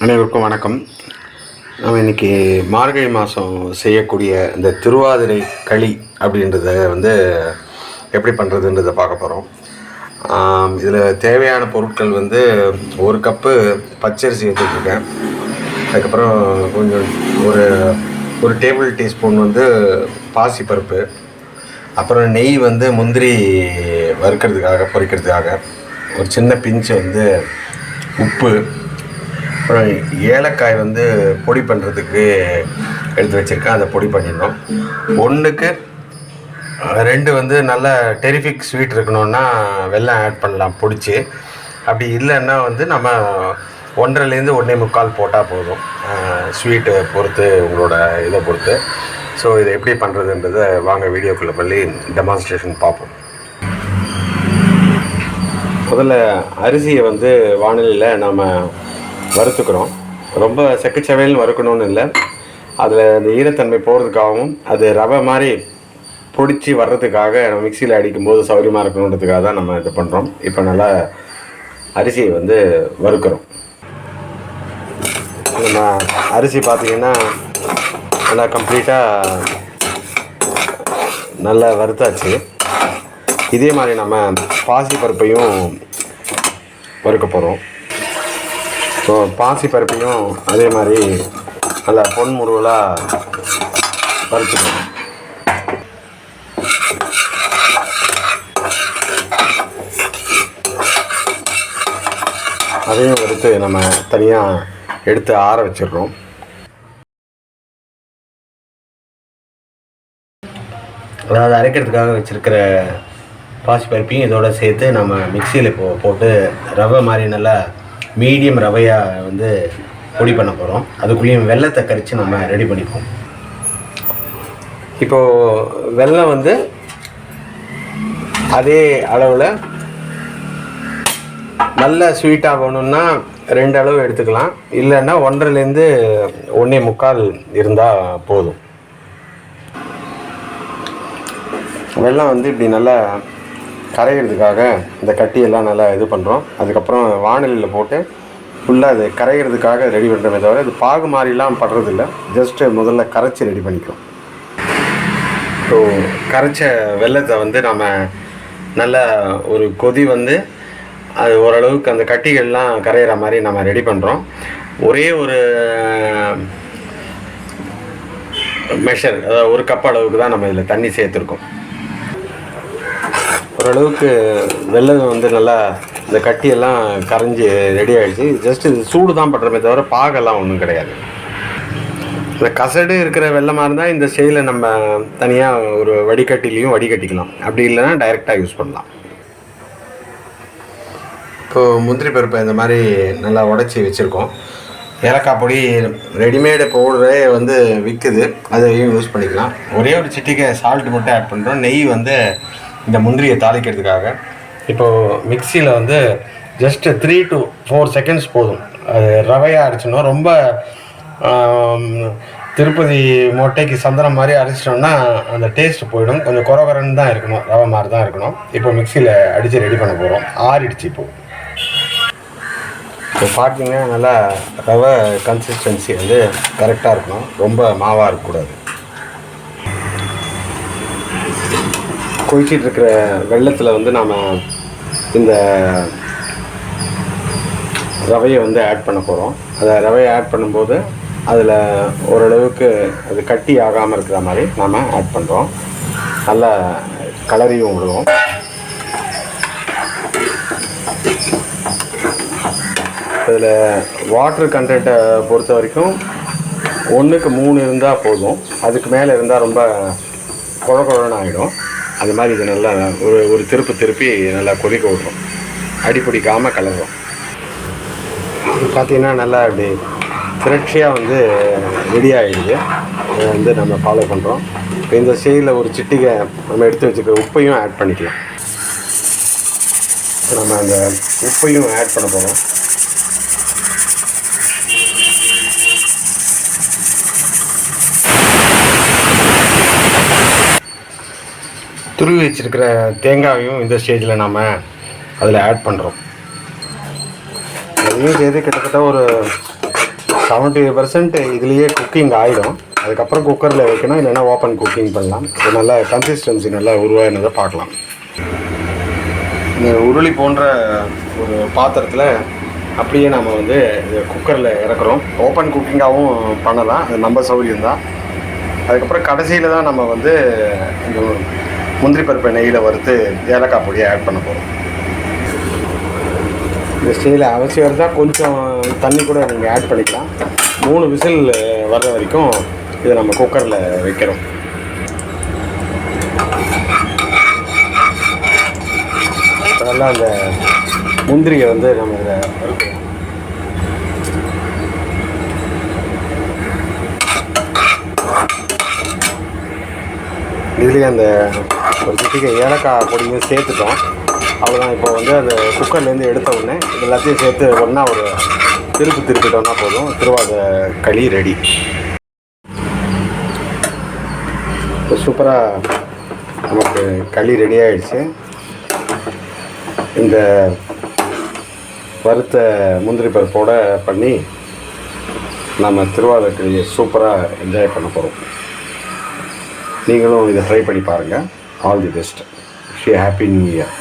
அனைவருக்கும் வணக்கம். நம்ம இன்னைக்கு மார்கழி மாதம் செய்யக்கூடிய இந்த திருவாதிரை களி அப்படின்றத வந்து எப்படி பண்ணுறதுன்றதை பார்க்க போகிறோம் இதில் தேவையான பொருட்கள் வந்து ஒரு கப்பு பச்சரிசி எடுத்துட்ருக்கேன் அதுக்கப்புறம் கொஞ்சம் ஒரு ஒரு டேபிள் டீஸ்பூன் வந்து பாசிப்பருப்பு அப்புறம் நெய் வந்து முந்திரி வறுக்கிறதுக்காக பொரிக்கிறதுக்காக ஒரு சின்ன பிஞ்சு வந்து உப்பு அப்புறம் ஏலக்காய் வந்து பொடி பண்ணுறதுக்கு எடுத்து வச்சுருக்கேன். அதை பொடி பண்ணிடணும். ஒன்றுக்கு ரெண்டு வந்து நல்ல டெரிஃபிக் ஸ்வீட் இருக்கணும்னா வெள்ளம் ஆட் பண்ணலாம் பிடிச்சி. அப்படி இல்லைன்னா வந்து நம்ம ஒன்றரைலேருந்து ஒன்றே முக்கால் போட்டால் போதும். ஸ்வீட்டை பொறுத்து உங்களோட இதை பொறுத்து. ஸோ இதை எப்படி பண்ணுறதுன்றதை வாங்க வீடியோக்குள்ளே பண்ணி டெமான்ஸ்ட்ரேஷன் பார்ப்போம். முதல்ல அரிசியை வந்து வானிலையில் நம்ம வறுத்துக்கிறோம். ரொம்ப செக்குச்சவையில் வறுக்கணும்னு இல்லை. அதில் அந்த ஈரத்தன்மை போகிறதுக்காகவும் அது ரவை மாதிரி பிடிச்சி வர்றதுக்காக நம்ம மிக்சியில் அடிக்கும்போது சௌகரியமாக இருக்கணுன்றதுக்காக தான் நம்ம இது பண்ணுறோம் இப்போ நல்லா அரிசியை வந்து வறுக்கிறோம். நம்ம அரிசி பார்த்திங்கன்னா நல்லா கம்ப்ளீட்டாக நல்லா வறுத்தாச்சு. இதே மாதிரி நம்ம பாசி பருப்பையும் வறுக்க போகிறோம் ஸோ பாசி பருப்பையும் அதே மாதிரி நல்லா பொன் முருவலாக பறிச்சுக்கணும். அதையும் வறுத்து நம்ம தனியாக எடுத்து ஆற வச்சிடுறோம். அதாவது அரைக்கிறதுக்காக வச்சுருக்கிற பாசி பருப்பையும் இதோட சேர்த்து நம்ம மிக்சியில் இப்போ போட்டு ரவை மாதிரி நல்லா மீடியம் ரவையாக வந்து பொடி பண்ண போகிறோம் அதுக்குள்ளேயும் வெள்ளத்தை கரித்து நம்ம ரெடி பண்ணிப்போம். இப்போது வெல்லம் வந்து அதே அளவில் நல்ல ஸ்வீட்டாக வேணும்னா ரெண்டு அளவு எடுத்துக்கலாம். இல்லைன்னா ஒன்றரைலேருந்து ஒன்றே முக்கால் இருந்தால் போதும். வெள்ளம் வந்து இப்படி நல்லா கரைகிறதுக்காக இந்த கட்டியெல்லாம் நல்லா இது பண்ணுறோம் அதுக்கப்புறம் வானிலையில் போட்டு ஃபுல்லாக அது கரைகிறதுக்காக ரெடி பண்ணுறமே தவிர இது பாகு மாதிரிலாம் படுறதில்ல. ஜஸ்ட்டு முதல்ல கரைச்சி ரெடி பண்ணிக்கிறோம். ஸோ கரைச்ச வெள்ளத்தை வந்து நம்ம நல்ல ஒரு கொதி வந்து அது ஓரளவுக்கு அந்த கட்டிகள்லாம் கரையிற மாதிரி நம்ம ரெடி பண்ணுறோம் ஒரே ஒரு மெஷர் அதாவது ஒரு கப் அளவுக்கு தான் நம்ம இதில் தண்ணி சேர்த்துருக்கோம். ஓரளவுக்கு வெள்ளம் வந்து நல்லா இந்த கட்டியெல்லாம் கரைஞ்சி ரெடி ஆகிடுச்சு ஜஸ்ட் இது சூடு தான் பண்ணுறமே தவிர பாகெல்லாம் ஒன்றும் கிடையாது. இந்த கசடு இருக்கிற வெள்ளமாக இருந்தால் இந்த ஸ்டைலில் நம்ம தனியாக ஒரு வடிகட்டிலையும் வடிகட்டிக்கலாம். அப்படி இல்லைன்னா டைரெக்டாக யூஸ் பண்ணலாம். இப்போது முந்திரி பருப்பை இந்த மாதிரி நல்லா உடச்சி வச்சுருக்கோம். ஏலக்காய் பொடி ரெடிமேடு பவுடரே வந்து விற்குது அதையும் யூஸ் பண்ணிக்கலாம். ஒரே ஒரு சிட்டிக்கை சால்ட் மட்டும் ஆட் பண்ணுறோம் நெய் வந்து இந்த முந்திரியை தாளிக்கிறதுக்காக. இப்போது மிக்சியில் வந்து just three to four seconds போதும். அது ரவையாக அரைச்சோன்னா ரொம்ப திருப்பதி மொட்டைக்கு சந்தனம் மாதிரி அரைச்சிட்டோம்னா அந்த டேஸ்ட் போயிடும். கொஞ்சம் குறகுறன்னு தான் இருக்கணும். ரவை மாதிரி தான் இருக்கணும். இப்போ மிக்சியில் அடித்து ரெடி பண்ண போகிறோம் ஆறிடுச்சு இப்போது இப்போ பார்த்தீங்கன்னா நல்லா ரவை கன்சிஸ்டன்சி வந்து கரெக்டாக இருக்கணும். ரொம்ப மாவாக இருக்கக்கூடாது. கொதிச்சிட்டு இருக்கிற வெள்ளத்தில் வந்து நாம் இந்த ரவையை வந்து ஆட் பண்ண போகிறோம் அதை ரவையை ஆட் பண்ணும்போது அதில் ஓரளவுக்கு அது கட்டி ஆகாமல் இருக்கிற மாதிரி நாம் ஆட் பண்ணுறோம் நல்லா கலரியும் விடுவோம். இதில் வாட்டர் கண்டென்ட்டை பொறுத்த வரைக்கும் ஒன்றுக்கு மூணு இருந்தால் போதும். அதுக்கு மேலே இருந்தால் ரொம்ப குழ குழன்னு ஆகிடும் அது மாதிரி இது நல்லா ஒரு ஒரு திருப்பு திருப்பி நல்லா கொதிக்க விட்றோம் அடி பிடிக்காமல் பார்த்திங்கன்னா நல்லா அப்படி திரட்சியாக வந்து ரெடி ஆகிடுது அதை வந்து நம்ம ஃபாலோ பண்ணுறோம் இப்போ இந்த ஸ்டேஜில் ஒரு சிட்டிகை நம்ம எடுத்து வச்சுக்க உப்பையும் ஆட் பண்ணிக்கலாம். இப்போ நம்ம அந்த உப்பையும் ஆட் பண்ண போகிறோம் துருவி வச்சிருக்கிற தேங்காயையும் இந்த ஸ்டேஜில் நாம் அதில் ஆட் பண்ணுறோம் இதுலேயும் சேர்த்து கிட்டத்தட்ட ஒரு செவன்ட்டி பர்சன்ட் இதுலேயே குக்கிங் ஆகிடும் அதுக்கப்புறம் குக்கரில் வைக்கணும் இல்லைன்னா ஓப்பன் குக்கிங் பண்ணலாம். இது நல்லா கன்சிஸ்டன்சி நல்லா உருவாகினதை பார்க்கலாம். இந்த உருளி போன்ற ஒரு பாத்திரத்தில் அப்படியே நம்ம வந்து குக்கரில் இறக்குறோம். ஓப்பன் குக்கிங்காகவும் பண்ணலாம். அது நம்ம சௌகரியம்தான். அதுக்கப்புறம் கடைசியில் தான் நம்ம வந்து இந்த முந்திரி பருப்பை நெய்யில் வறுத்து ஏலக்காய் பொடியை ஆட் பண்ண போகிறோம் இந்த ஸ்டேயில் அவசியம் இருந்தால் கொஞ்சம் தண்ணி கூட நீங்கள் ஆட் பண்ணிக்கலாம். மூணு விசில் வர்ற வரைக்கும் இதை நம்ம குக்கரில் வைக்கிறோம். நல்லா அந்த முந்திரியை வந்து நம்ம இதில் வறுக்கிறோம் இதுலேயே அந்த ஒரு குட்டிக்கு ஏலக்காய் பொடியும் சேர்த்துட்டோம். அவ்வளோதான் இப்போ வந்து அந்த குக்கர்லேருந்து எடுத்த உடனே இது எல்லாத்தையும் சேர்த்து ஒன்றா ஒரு திருப்பு திருப்பிட்டோம்னா போதும். திருவாத களி ரெடி. இப்போ சூப்பராக நமக்கு களி ரெடி ஆகிடுச்சு இந்த வறுத்த முந்திரி பருப்போடு பண்ணி நம்ம திருவாத சூப்பராக என்ஜாய் பண்ண போகிறோம் நீங்களும் இதை ட்ரை பண்ணி பாருங்கள் ஆல் தி பெஸ்ட் ஷி ஹாப்பி நியூ இயர்